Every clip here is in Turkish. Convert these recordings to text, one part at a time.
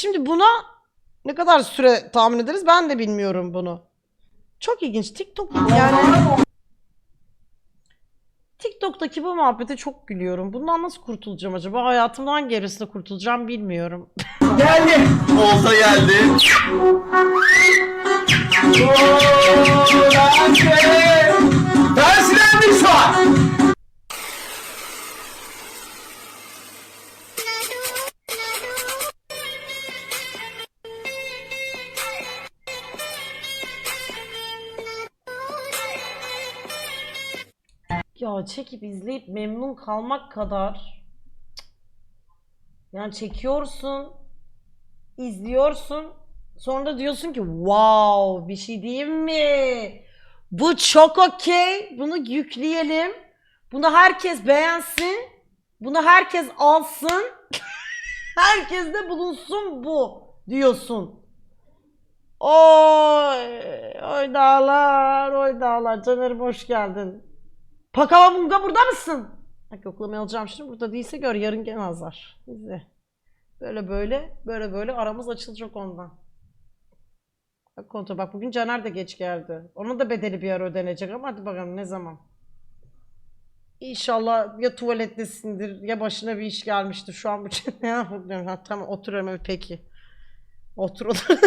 şimdi buna ne kadar süre tahmin ederiz ben de bilmiyorum bunu. Çok ilginç. TikTok yani TikTok'taki bu muhabbete çok gülüyorum. Bundan nasıl kurtulacağım acaba? Hayatımdan hangi evresinde kurtulacağım bilmiyorum. Geldi. Olsa geldi. Ben silendim şu an. Çekip izleyip memnun kalmak kadar yani çekiyorsun, izliyorsun, sonra da diyorsun ki wow bir şey diyeyim mi? Bu çok okey. Bunu yükleyelim. Bunu herkes beğensin. Bunu herkes alsın. herkes de bulunsun bu diyorsun. Oy, oy dağlar, oy dağlar. Caner'im hoş geldin. Pakava Bunga burada mısın? Bak yoklamayı alacağım şimdi. Burada değilse gör yarın gene azar. İzle. Böyle böyle, böyle böyle aramız açılacak ondan. Bak kontrol. Bak bugün Caner de geç geldi. Onun da bedeli bir ara ödenecek ama hadi bakalım ne zaman. İnşallah ya tuvalettesindir ya başına bir iş gelmiştir. Şu an bu ne yapıyorum? Ha, tamam otur hemen peki. Otur otur.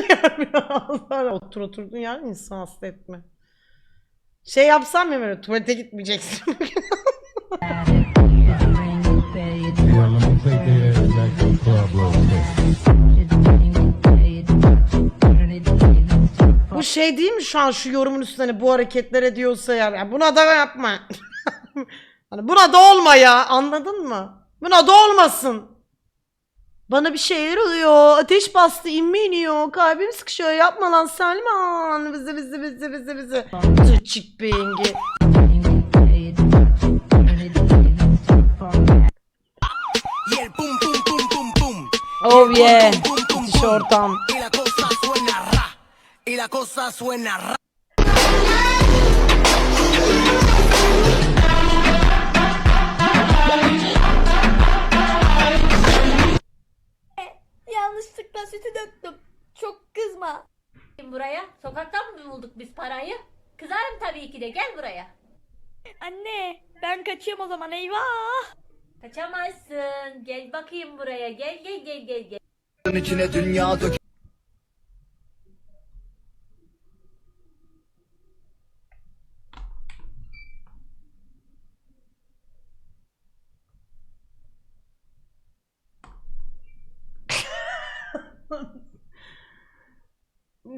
otur oturdun ya insan hasta etme. Şey yapsam ya böyle tuvalete gitmeyeceksin. Quick. Bu şey değil mi şu an şu yorumun üstüne hani bu hareketlere diyorsa yani, ya buna da yapma. hani buna da olma ya anladın mı? Buna da olmasın. Bana bir şeyler oluyor. Ateş bastı inme iniyor. Kalbim sıkışıyor. Yapma lan Selman. Bizi bizi bizi bizi bizi. Tırçık bengi. Oh yeah. Müthiş ortam. Yanlışlıkla sütü döktüm. Çok kızma. buraya. Sokaktan mı bulduk biz parayı? Kızarım tabii ki de gel buraya. Anne ben kaçıyorum o zaman eyvah. Kaçamazsın. Gel bakayım buraya. Gel gel gel gel gel. içine dünya dök.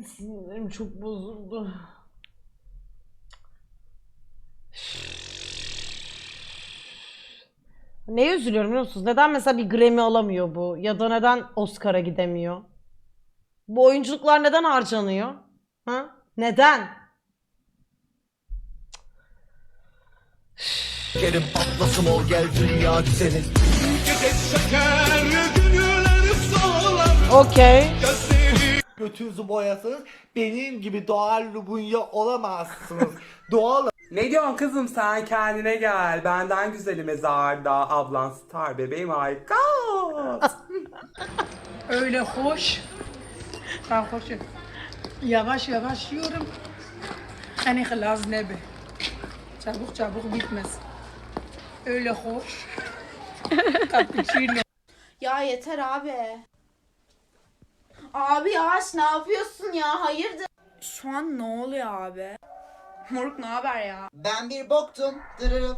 Sinirlerim çok bozuldu. Neye üzülüyorum biliyor musunuz? Neden mesela bir Grammy alamıyor bu? Ya da neden Oscar'a gidemiyor? Bu oyunculuklar neden harcanıyor? Ha? Neden? Gelin patlasın ol gel dünya güzeli. Okey. Götünüzü boyasanız benim gibi doğal lubunya olamazsınız. doğal Ne diyorsun kızım sen kendine gel. Benden güzeli mezarda. Ablan star bebeğim harika. Öyle hoş. Sarhoşum. Yavaş yavaş yiyorum. Hani hılas nebe. Çabuk çabuk bitmez. Öyle hoş. Cappuccino. Ya yeter abi. Abi yavaş ne yapıyorsun ya hayırdır? Şu an ne oluyor abi? Moruk ne haber ya? Ben bir boktum. Dırırım.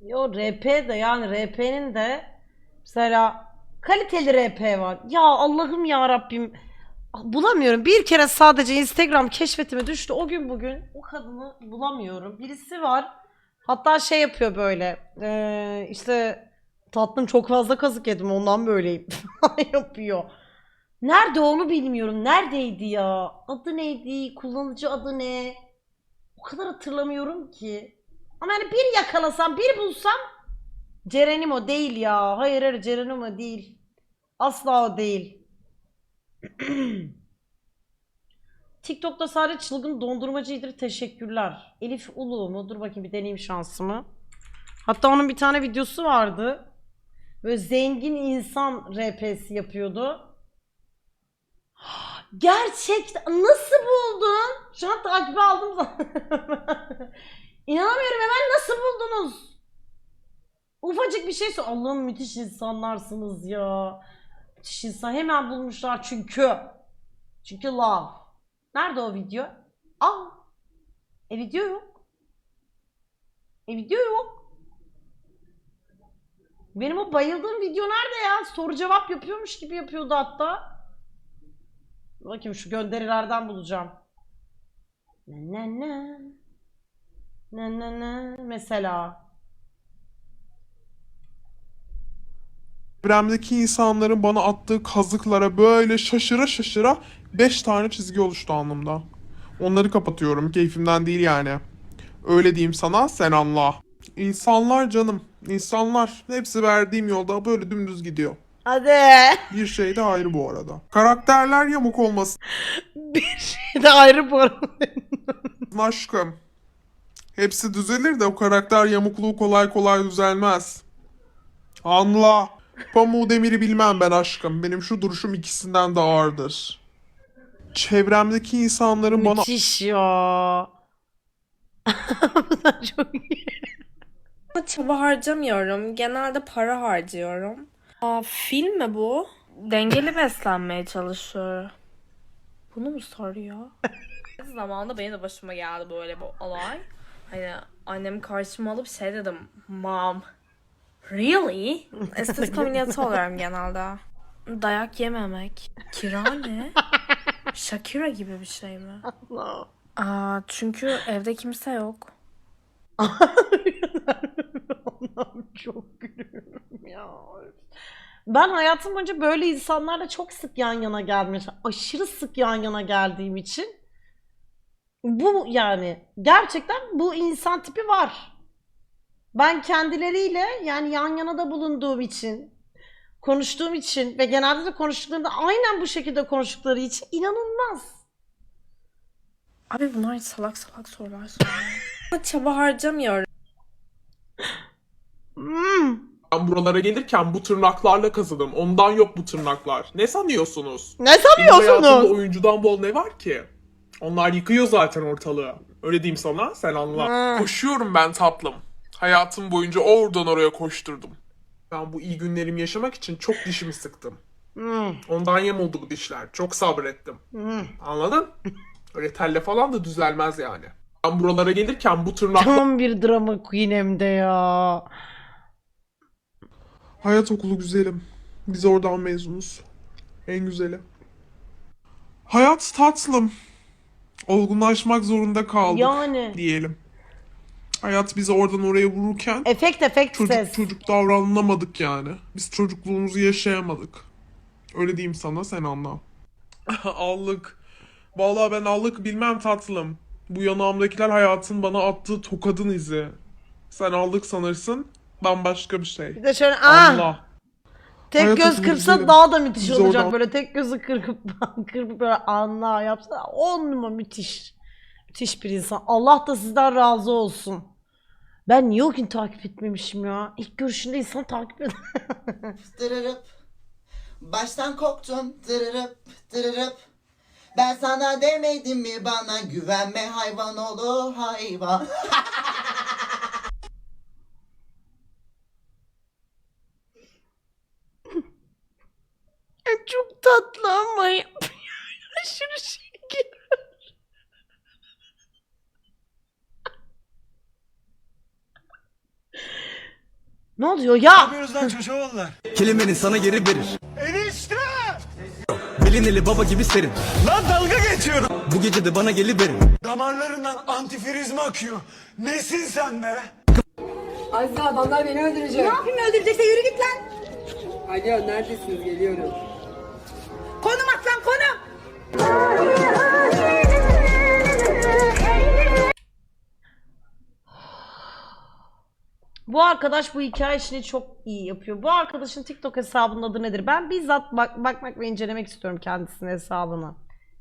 Yo RP de yani RP'nin de mesela kaliteli RP var. Ya Allah'ım ya Rabbim bulamıyorum. Bir kere sadece Instagram keşfetime düştü. O gün bugün o kadını bulamıyorum. Birisi var. Hatta şey yapıyor böyle. eee, işte tatlım çok fazla kazık yedim ondan böyleyim yapıyor. Nerede onu bilmiyorum. Neredeydi ya? Adı neydi? Kullanıcı adı ne? O kadar hatırlamıyorum ki. Ama yani bir yakalasam, bir bulsam Cerenimo değil ya. Hayır hayır Cerenimo değil. Asla o değil. TikTok'ta sadece çılgın dondurmacıydır. Teşekkürler. Elif Ulu mu? Dur bakayım bir deneyeyim şansımı. Hatta onun bir tane videosu vardı. Böyle zengin insan RP'si yapıyordu. Gerçekten nasıl buldun? Şu an takibi aldım zaten. İnanamıyorum hemen nasıl buldunuz? Ufacık bir şey. Allah'ım müthiş insanlarsınız ya. Müthiş insan. Hemen bulmuşlar çünkü. Çünkü love. Nerede o video? Aa. E video yok. E video yok. Benim o bayıldığım video nerede ya? Soru cevap yapıyormuş gibi yapıyordu hatta. Bakayım şu gönderilerden bulacağım. Ne ne ne. Ne ne ne. Mesela. Çevremdeki insanların bana attığı kazıklara böyle şaşıra şaşıra 5 tane çizgi oluştu alnımda. Onları kapatıyorum. Keyfimden değil yani. Öyle diyeyim sana sen anla. İnsanlar canım. insanlar. Hepsi verdiğim yolda böyle dümdüz gidiyor. Hadi. Bir şey de ayrı bu arada. Karakterler yamuk olmasın Bir şey de ayrı bu arada. aşkım. Hepsi düzelir de o karakter yamukluğu kolay kolay düzelmez. Anla. Pamuğu demiri bilmem ben aşkım. Benim şu duruşum ikisinden de ağırdır. Çevremdeki insanların bana Müthiş ya. Bunlar çok iyi. Çaba harcamıyorum. Genelde para harcıyorum. Aa, film mi bu? Dengeli beslenmeye çalışıyor. Bunu mu soruyor? Zamanında benim de başıma geldi böyle bu olay. Hani annemi karşıma alıp şey dedim. Mom. Really? Estetik ameliyatı oluyorum genelde. Dayak yememek. Kira ne? Shakira gibi bir şey mi? Aa, çünkü evde kimse yok. Allah'ım çok gülüyorum ya. Ben hayatım boyunca böyle insanlarla çok sık yan yana gelmiş. Aşırı sık yan yana geldiğim için bu yani gerçekten bu insan tipi var. Ben kendileriyle yani yan yana da bulunduğum için konuştuğum için ve genelde de konuştuklarında aynen bu şekilde konuştukları için inanılmaz. Abi bunlar salak salak sorular soruyor. Çaba harcamıyorum. Hmm. Ben buralara gelirken bu tırnaklarla kazıdım. Ondan yok bu tırnaklar. Ne sanıyorsunuz? Ne Benim hayatımda sanıyorsunuz? oyuncudan bol ne var ki? Onlar yıkıyor zaten ortalığı. Öyle diyeyim sana sen anla. Ha. Koşuyorum ben tatlım. Hayatım boyunca oradan oraya koşturdum. Ben bu iyi günlerimi yaşamak için çok dişimi sıktım. Hmm. Ondan yem oldu bu dişler. Çok sabrettim. Hmm. Anladın? Öyle telle falan da düzelmez yani. Ben buralara gelirken bu tırnaklar... Tam bir drama queen hem de ya. Hayat okulu güzelim. Biz oradan mezunuz. En güzeli. Hayat tatlım. Olgunlaşmak zorunda kaldık Yani. diyelim. Hayat bizi oradan oraya vururken Efekt efekt çocuk ses. çocuk davranamadık yani. Biz çocukluğumuzu yaşayamadık. Öyle diyeyim sana sen anla. allık. Vallahi ben allık bilmem tatlım. Bu yanağımdakiler hayatın bana attığı tokadın izi. Sen allık sanırsın bambaşka bir şey. Bir de şöyle ah Allah. tek Hayat göz kırpsa güzelim. daha da müthiş olacak oradan- böyle tek gözü kırpıp kırpıp böyle anla yapsa on numara müthiş. Müthiş bir insan. Allah da sizden razı olsun. Ben niye o gün takip etmemişim ya? İlk görüşünde insan takip eder. Dırırıp. Baştan korktum. Dırırıp. Dırırıp. Ben sana demedim mi bana güvenme hayvan oğlu hayvan. Çok tatlı ama aşırı şeker. ne oluyor ya? Kelimeni sana geri verir. Enişte! Belineli baba gibi serin. Lan dalga geçiyorum. Bu gece de bana geliverin. Damarlarından antifriz mi akıyor? Nesin sen be? Azize adamlar beni öldürecek. Ne yapayım öldürecekse yürü git lan. Alo neredesiniz geliyorum. Konum at lan konum. Bu arkadaş bu hikaye işini çok iyi yapıyor. Bu arkadaşın TikTok hesabının adı nedir? Ben bizzat bak bakmak ve incelemek istiyorum kendisinin hesabını.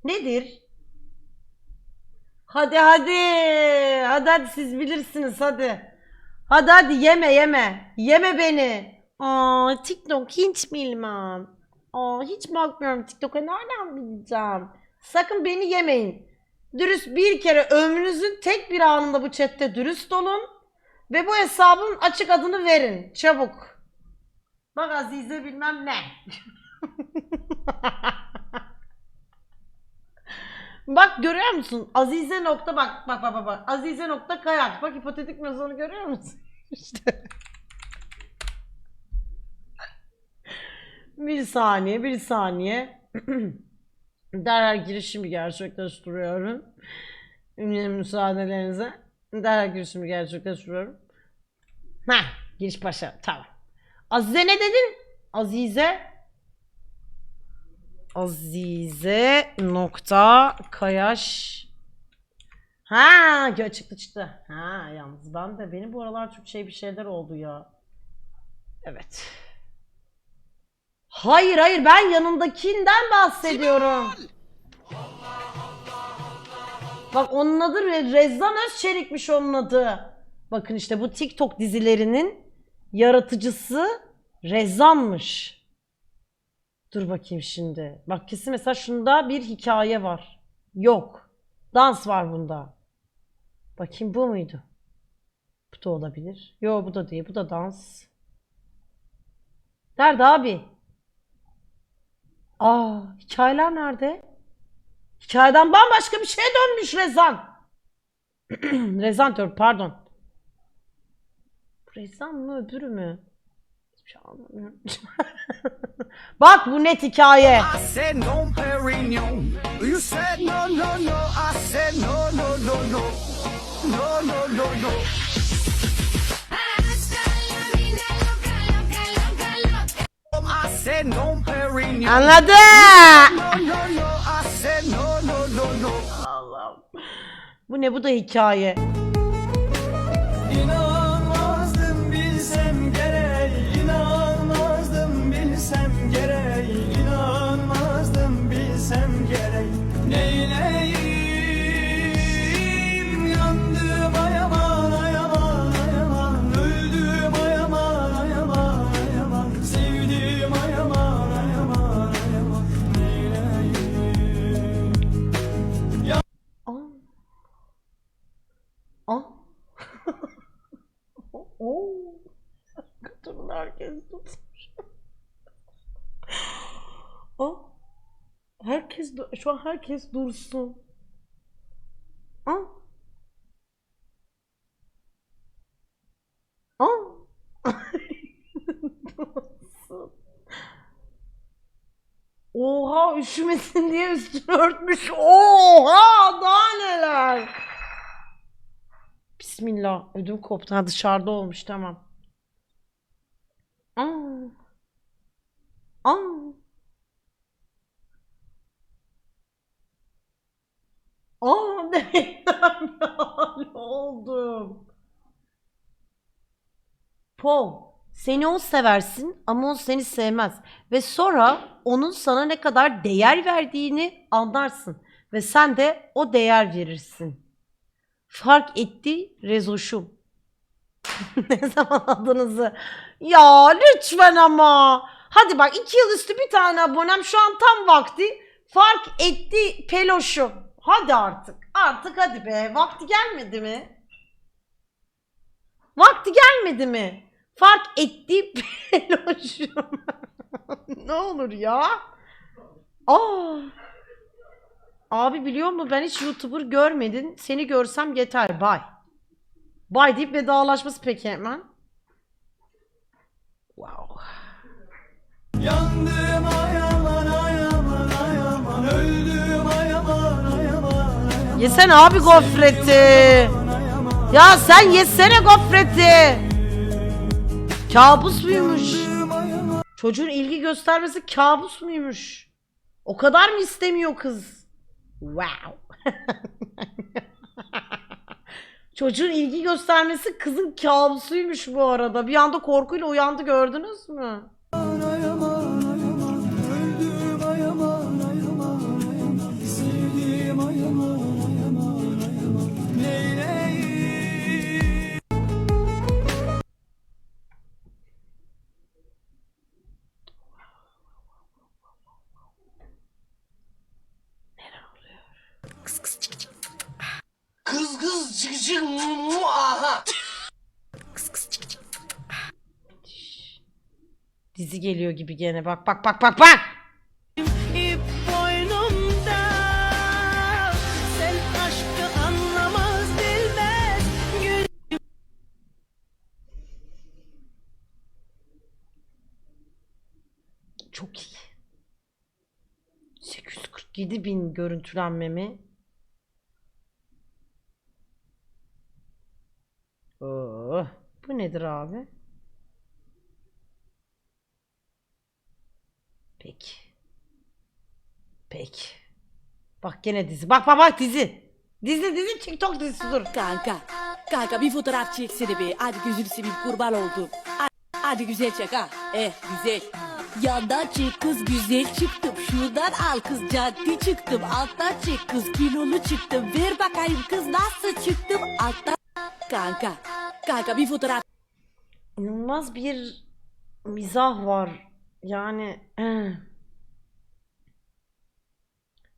Nedir? Hadi hadi. Hadi hadi siz bilirsiniz hadi. Hadi hadi yeme yeme. Yeme beni. Aa TikTok hiç bilmem. Aa hiç bakmıyorum TikTok'a nereden bileceğim? Sakın beni yemeyin. Dürüst bir kere ömrünüzün tek bir anında bu chatte dürüst olun. Ve bu hesabın açık adını verin. Çabuk. Bak Azize bilmem ne. bak görüyor musun? Azize nokta bak bak bak bak. Azize nokta kayak. Bak hipotetik mezonu görüyor musun? işte. bir saniye bir saniye. Derhal girişimi gerçekleştiriyorum. Müsaadelerinize. Derhal girişimi gerçekleştiriyorum. Heh, giriş başa. Tamam. Azize ne dedin? Azize. Azize nokta kayaş. Ha, gö çıktı çıktı. Ha, yalnız ben de benim bu aralar çok şey bir şeyler oldu ya. Evet. Hayır hayır ben yanındakinden bahsediyorum. Bak onun adı Re- Rezzan Özçelik'miş onun adı. Bakın işte bu TikTok dizilerinin yaratıcısı Rezzan'mış. Dur bakayım şimdi. Bak kesin mesela şunda bir hikaye var. Yok. Dans var bunda. Bakayım bu muydu? Bu da olabilir. Yo bu da değil. Bu da dans. Nerede abi? Aa, hikayeler nerede? Hikayeden bambaşka bir şeye dönmüş Rezan. Rezan diyorum pardon. Rezan mı öbürü mü? Hiçbir şey anlamıyorum. Bak bu net hikaye. I said no Perignon. You said no, Kadın herkes tutmuş. Aa. Herkes şu an herkes dursun. Aa. Aa. Oha üşümesin diye üstünü örtmüş. Oha daha neler. Bismillah ödüm koptu. Ha dışarıda olmuş tamam. Aa. Aa. Aa demekten hal oldum. Paul, seni o seversin ama o seni sevmez. Ve sonra onun sana ne kadar değer verdiğini anlarsın. Ve sen de o değer verirsin. Fark etti Rezoş'um. ne zaman adınızı? Ya lütfen ama. Hadi bak iki yıl üstü bir tane abonem şu an tam vakti. Fark etti Peloş'um. Hadi artık. Artık hadi be. Vakti gelmedi mi? Vakti gelmedi mi? Fark etti Peloş'um. ne olur ya. Aa. Abi biliyor musun ben hiç YouTuber görmedin. Seni görsem yeter. Bye. Bye deyip vedalaşması peki hemen. Wow. Yandım ayaman ayaman ayaman öldüm ayaman ayaman ayaman Yesene abi gofreti. Ya sen yesene gofreti. Kabus muymuş? Çocuğun ilgi göstermesi kabus muymuş? O kadar mı istemiyor kız? Wow. Çocuğun ilgi göstermesi kızın kabusuymuş bu arada. Bir anda korkuyla uyandı gördünüz mü? Çık çık mu mu aha. Dizi geliyor gibi gene. Bak bak bak bak bak. Çok iyi. 847 bin görüntülenme mi? Oh, bu nedir abi? Peki. Peki. Bak gene dizi. Bak bak bak dizi. Dizi dizi TikTok dizisi dur. Kanka. Kanka bir fotoğraf çeksene be. Hadi gözünü seveyim kurban oldum. Hadi, güzel çek ha. Eh güzel. Yandan çek kız güzel çıktım. Şuradan al kız caddi çıktım. Alttan çek kız kilolu çıktım. Ver bakayım kız nasıl çıktım. Alttan kanka. Kanka bir fotoğraf İnanılmaz bir mizah var. Yani.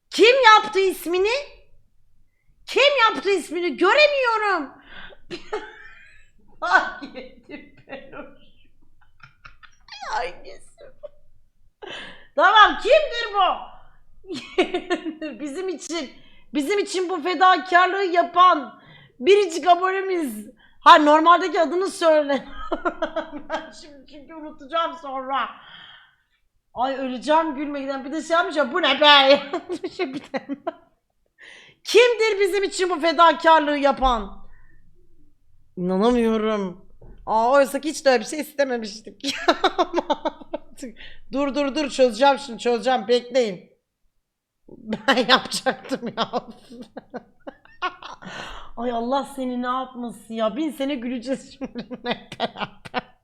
Kim yaptı ismini? Kim yaptı ismini? Göremiyorum. Onu. Hangisi? Tamam kimdir bu? bizim için bizim için bu fedakarlığı yapan biricik abonemiz. Ha normaldeki adını söyle. ben şimdi çünkü unutacağım sonra. Ay öleceğim gülmekten. Bir de şey yapmayacağım. Bu ne be? Kimdir bizim için bu fedakarlığı yapan? İnanamıyorum. Aa oysa hiç de öyle bir şey istememiştik. Dur dur dur çözeceğim şimdi çözeceğim bekleyin. Ben yapacaktım ya. Ay Allah seni ne yapması ya. Bin sene güleceğiz şimdi beraber.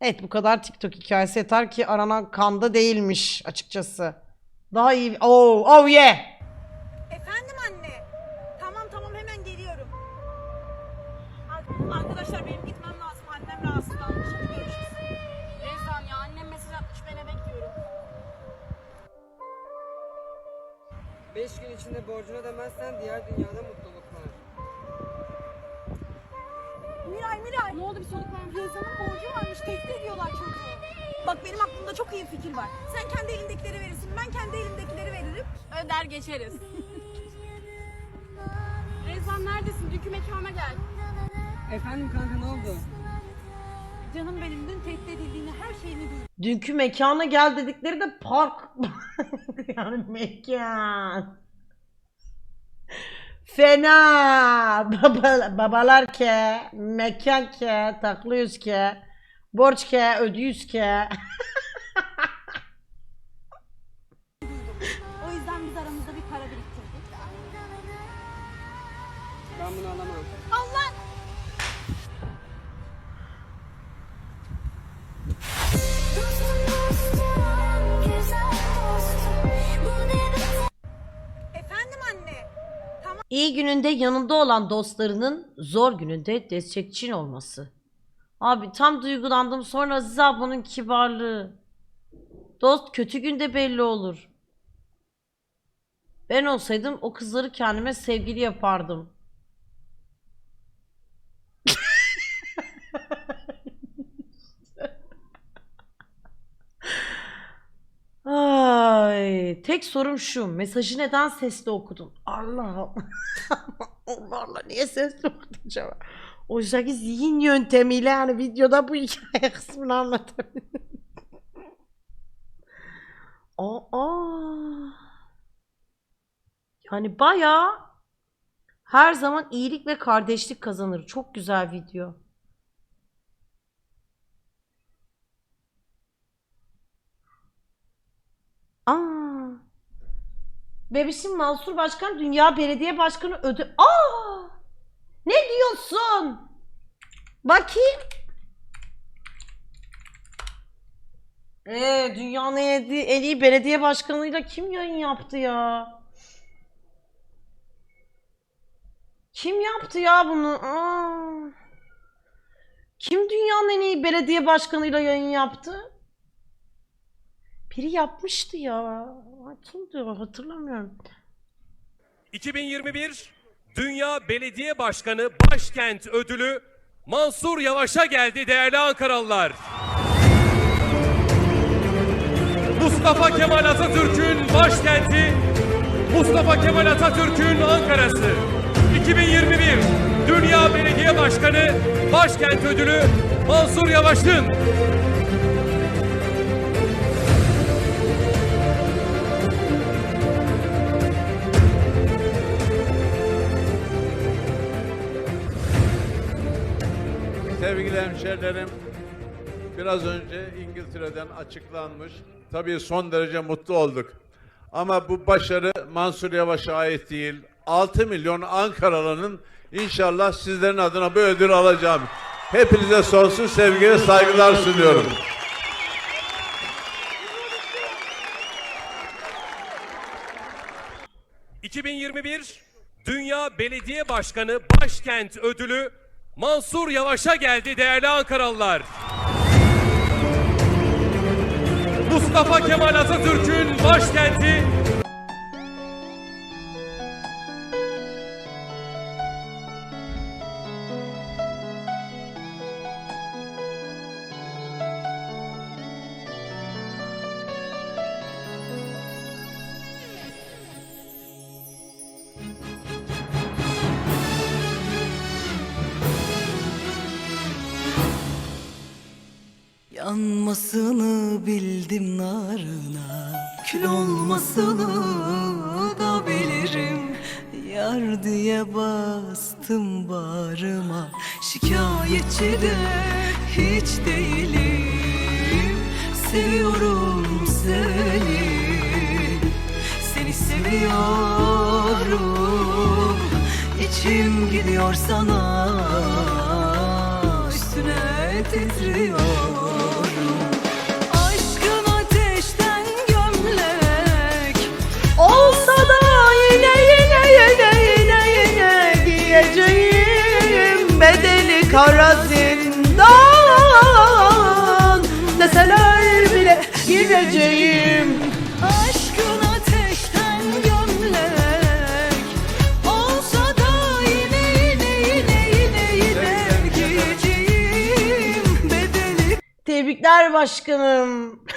Evet bu kadar TikTok hikayesi yeter ki aranan kanda değilmiş açıkçası. Daha iyi. Oh, oh yeah. Efendim anne. Tamam tamam hemen geliyorum. Arkadaşlar benim gitmem lazım. Annem rahatsızlanmış. Hadi görüşürüz. Rezan ya annem mesaj atmış ben eve gidiyorum. 5 gün içinde borcunu ödemezsen diğer dünyada mutluluk Miray Miray. Ne oldu bir soluk var? Rezan'ın borcu varmış. Tehdit ediyorlar çocuğu. Bak benim aklımda çok iyi fikir var. Sen kendi elindekileri verirsin. Ben kendi elimdekileri veririm. Öder geçeriz. Rezan neredesin? Dünkü mekana gel. Efendim kanka ne oldu? Canım benim dün tehdit edildiğini her şeyini duydum. Dünkü mekana gel dedikleri de park. yani mekan. Fena. Baba, babalar ke, mekan ke, taklıyoruz ke, borç ke, ödüyoruz ke. İyi gününde yanında olan dostlarının zor gününde destekçin olması. Abi tam duygulandım sonra Azize ablanın kibarlığı. Dost kötü günde belli olur. Ben olsaydım o kızları kendime sevgili yapardım. Ay, tek sorum şu. Mesajı neden sesli okudun? Allah Allah niye sesli okudun acaba? Oysa ki zihin yöntemiyle yani videoda bu hikaye kısmını anlatabilirim. Aa. Yani bayağı her zaman iyilik ve kardeşlik kazanır. Çok güzel video. Aa. Bebişim Mansur Başkan Dünya Belediye Başkanı ödü... Aa! Ne musun? Bakayım. Ee, dünyanın en iyi belediye başkanıyla kim yayın yaptı ya? Kim yaptı ya bunu? Aa. Kim dünyanın en iyi belediye başkanıyla yayın yaptı? Biri yapmıştı ya. O? Hatırlamıyorum. 2021 Dünya Belediye Başkanı Başkent Ödülü Mansur Yavaş'a geldi değerli Ankaralılar. Mustafa Kemal Atatürk'ün başkenti, Mustafa Kemal Atatürk'ün Ankara'sı. 2021 Dünya Belediye Başkanı Başkent Ödülü Mansur Yavaş'ın. Sevgili hemşerilerim, biraz önce İngiltere'den açıklanmış. Tabii son derece mutlu olduk. Ama bu başarı Mansur Yavaş'a ait değil. 6 milyon Ankaralı'nın inşallah sizlerin adına bu ödül alacağım. Hepinize sonsuz sevgi ve saygılar sunuyorum. ...2021 Dünya Belediye Başkanı Başkent Ödülü Mansur Yavaş'a geldi değerli Ankaralılar. Mustafa Kemal Atatürk'ün başkenti, Yanmasını bildim narına. Kül olmasını da bilirim. Yar diye bastım bağrıma. Şikayetçi de hiç değilim. Seviyorum seni. Seni seviyorum. İçim gidiyor sana. Üstüne titriyorum gideceğim. Aşkın ateşten gömlek Olsa da yine yine yine yine yine Giyeceğim bedeli Tebrikler başkanım.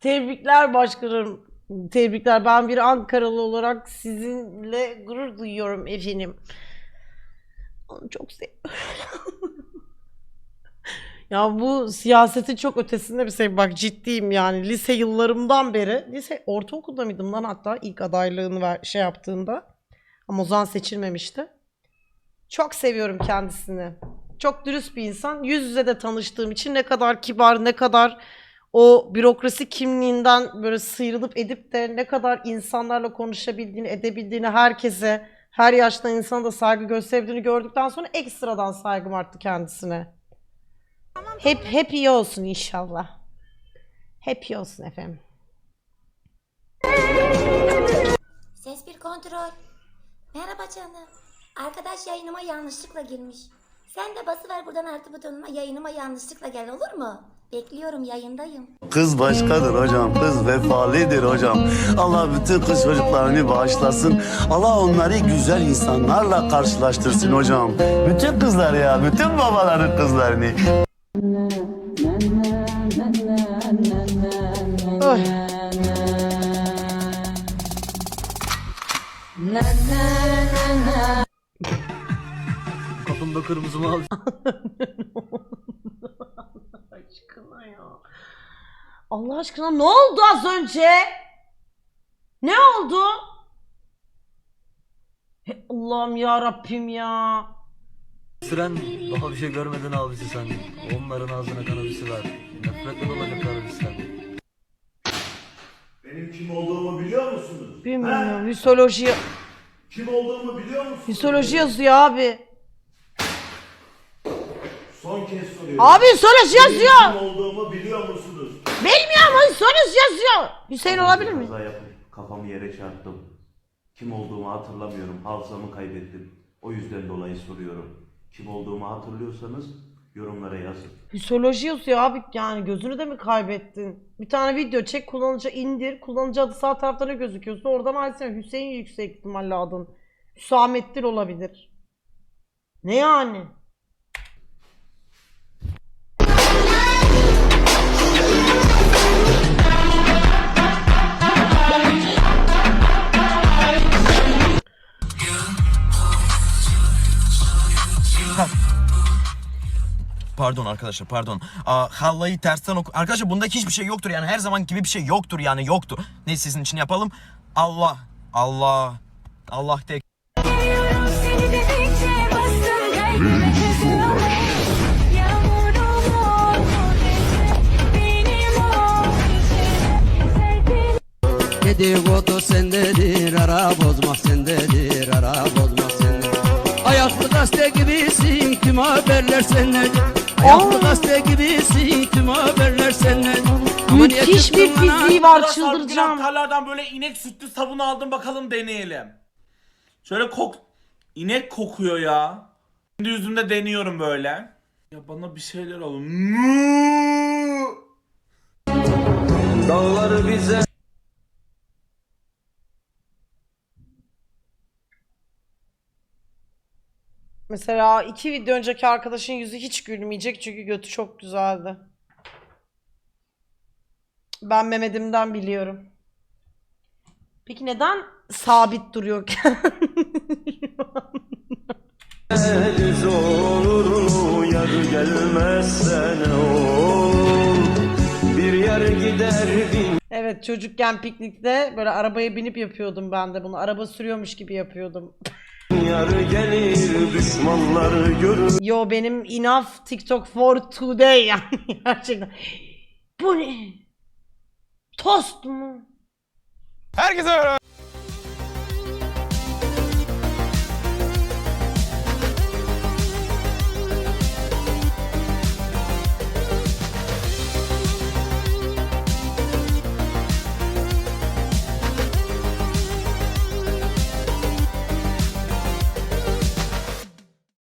Tebrikler başkanım. Tebrikler. Ben bir Ankaralı olarak sizinle gurur duyuyorum efendim. Onu çok seviyorum. ya bu siyasetin çok ötesinde bir şey. Bak ciddiyim yani. Lise yıllarımdan beri. Lise ortaokulda mıydım lan hatta ilk adaylığını ver, şey yaptığında. Ama o zaman seçilmemişti. Çok seviyorum kendisini. Çok dürüst bir insan. Yüz yüze de tanıştığım için ne kadar kibar, ne kadar o bürokrasi kimliğinden böyle sıyrılıp edip de ne kadar insanlarla konuşabildiğini, edebildiğini, herkese, her yaştan insana da saygı gösterebildiğini gördükten sonra ekstradan saygım arttı kendisine. Hep hep iyi olsun inşallah. Hep iyi olsun efendim. Ses bir kontrol. Merhaba canım. Arkadaş yayınıma yanlışlıkla girmiş. Sen de basıver buradan artı butonuna yayınıma yanlışlıkla gel olur mu? Bekliyorum yayındayım. Kız başkadır hocam, kız vefalıdır hocam. Allah bütün kız çocuklarını bağışlasın. Allah onları güzel insanlarla karşılaştırsın hocam. Bütün kızlar ya, bütün babaların kızlarını. Kapımda kırmızı mavi. aşkına ya. Allah aşkına ne oldu az önce? Ne oldu? Allah'ım ya Rabbim ya. Süren daha bir şey görmedin abisi sen. Onların ağzına kanabisi ver. Nefretle dolacak kanabisten. Bilmiyorum. Misoloji. Kim olduğumu biliyor musun? Histoloji yazıyor abi. Son kez soruyorum. Abi histoloji yazıyor. Kim olduğumu biliyor musunuz? Bilmiyorum histoloji yazıyor. Hüseyin olabilir mi? Kaza yapıp kafamı yere çarptım. Kim olduğumu hatırlamıyorum. Hafızamı kaybettim. O yüzden dolayı soruyorum. Kim olduğumu hatırlıyorsanız yorumlara yazın. Histoloji yazıyor abi yani gözünü de mi kaybettin? Bir tane video çek kullanıcı indir. Kullanıcı adı sağ tarafta ne gözüküyorsa oradan açsana. Hüseyin yüksek ihtimalle adın. Hüsamettin olabilir. Ne yani? Pardon arkadaşlar pardon. Aa, hallayı tersten oku. Arkadaşlar bundaki hiçbir şey yoktur yani her zaman gibi bir şey yoktur yani yoktu. Neyse sizin için yapalım. Allah Allah Allah tek. Dedikodu sendedir ara bozmak sendedir ara bozmak sendedir Ayaklı gazete gibisin tüm haberler senden Ayaklı gazete gibisin tüm haberler senden Müthiş bir fiziği var çıldıracağım. Tarlardan böyle inek sütlü sabun aldım bakalım deneyelim. Şöyle kok... inek kokuyor ya. Şimdi yüzümde deniyorum böyle. Ya bana bir şeyler alın. Dağlar bize Mesela iki video önceki arkadaşın yüzü hiç gülmeyecek çünkü götü çok güzeldi. Ben Mehmet'imden biliyorum. Peki neden sabit duruyorken? Düz olur yar gelmezse ne olur Bir yer gider evet çocukken piknikte böyle arabaya binip yapıyordum ben de bunu. Araba sürüyormuş gibi yapıyordum. Yar gelir düşmanlar görür Yo benim enough TikTok for today yani gerçekten. Bu ne? Tost mu? Herkese merhaba.